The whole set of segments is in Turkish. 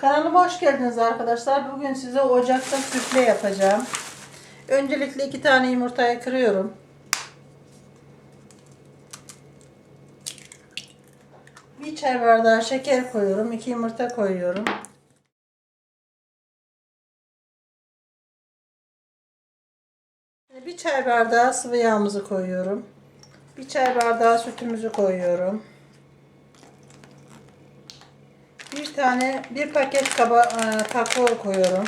Kanalıma hoş geldiniz arkadaşlar. Bugün size ocakta süfle yapacağım. Öncelikle iki tane yumurtayı kırıyorum. Bir çay bardağı şeker koyuyorum. iki yumurta koyuyorum. Bir çay bardağı sıvı yağımızı koyuyorum. Bir çay bardağı sütümüzü koyuyorum. Bir tane bir paket kaba e, kakao koyuyorum.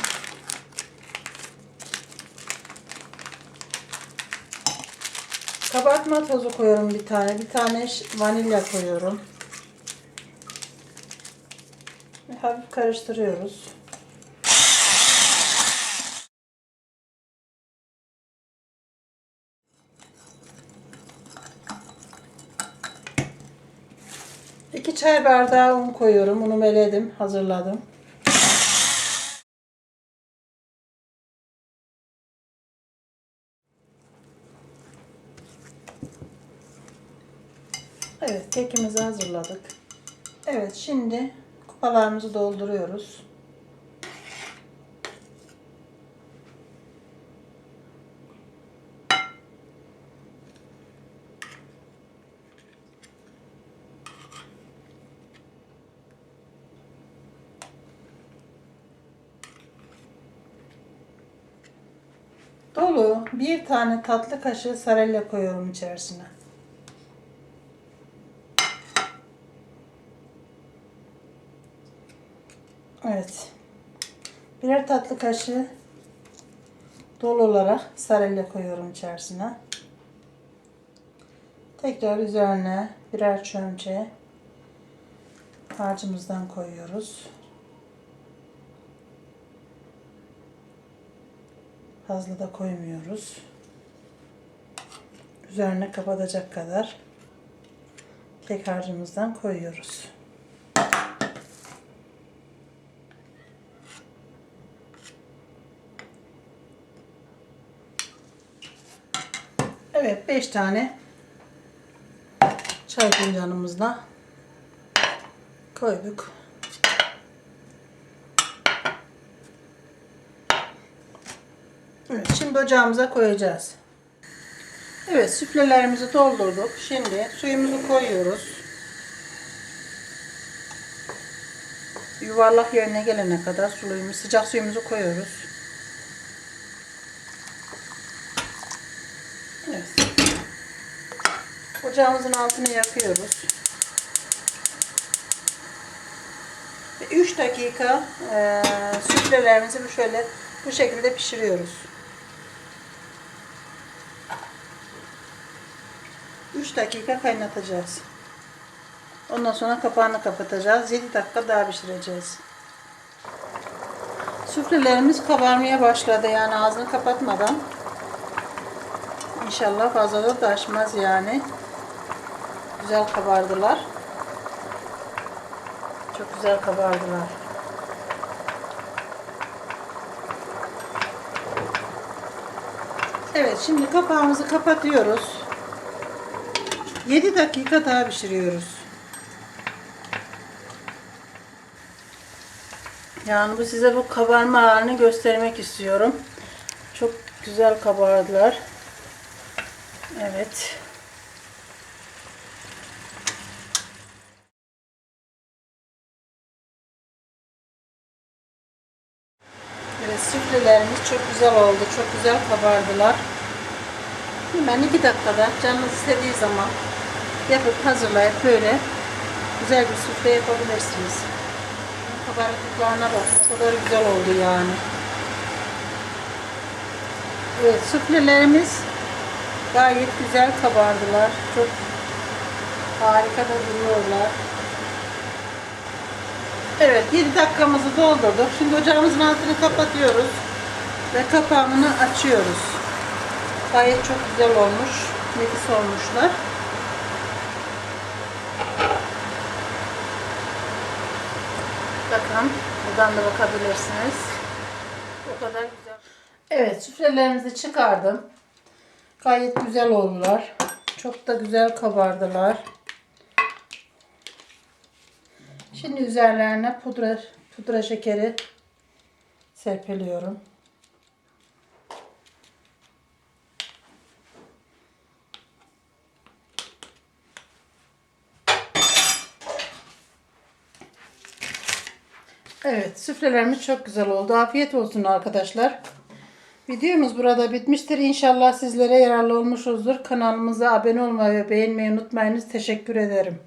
Kabartma tozu koyuyorum bir tane. Bir tane vanilya koyuyorum. Hafif karıştırıyoruz. İki çay bardağı un koyuyorum. Unu meledim, hazırladım. Evet, kekimizi hazırladık. Evet, şimdi kupalarımızı dolduruyoruz. Dolu bir tane tatlı kaşığı sarella koyuyorum içerisine. Evet. Birer tatlı kaşığı dolu olarak sarella koyuyorum içerisine. Tekrar üzerine birer çömçe harcımızdan koyuyoruz. Fazla da koymuyoruz. Üzerine kapatacak kadar kek harcımızdan koyuyoruz. Evet 5 tane çay fincanımızda koyduk. Evet, şimdi ocağımıza koyacağız. Evet, süflelerimizi doldurduk. Şimdi suyumuzu koyuyoruz. Yuvarlak yerine gelene kadar suyumuzu, sıcak suyumuzu koyuyoruz. Ocağımızın altını yakıyoruz. Ve 3 dakika e, süflelerimizi şöyle bu şekilde pişiriyoruz. 3 dakika kaynatacağız. Ondan sonra kapağını kapatacağız. 7 dakika daha pişireceğiz. Süflelerimiz kabarmaya başladı yani ağzını kapatmadan. İnşallah fazla da taşmaz yani. Güzel kabardılar. Çok güzel kabardılar. Evet şimdi kapağımızı kapatıyoruz. 7 dakika daha pişiriyoruz. Yani bu size bu kabarma halini göstermek istiyorum. Çok güzel kabardılar. Evet. Evet süflelerimiz çok güzel oldu. Çok güzel kabardılar. Hemen iki dakikada canınız istediği zaman yapıp hazırlayıp böyle güzel bir süfle yapabilirsiniz. Kabarıklıklarına bak. O kadar güzel oldu yani. Evet süflelerimiz gayet güzel kabardılar. Çok harika da duruyorlar. Evet 7 dakikamızı doldurduk. Şimdi ocağımızın altını kapatıyoruz. Ve kapağını açıyoruz. Gayet çok güzel olmuş. Nefis olmuşlar. Buradan da bakabilirsiniz. O kadar güzel. Evet süfrelerimizi çıkardım. Gayet güzel oldular. Çok da güzel kabardılar. Şimdi üzerlerine pudra pudra şekeri serpiliyorum. Evet, süfrelerimiz çok güzel oldu. Afiyet olsun arkadaşlar. Videomuz burada bitmiştir. İnşallah sizlere yararlı olmuşuzdur. Kanalımıza abone olmayı ve beğenmeyi unutmayınız. Teşekkür ederim.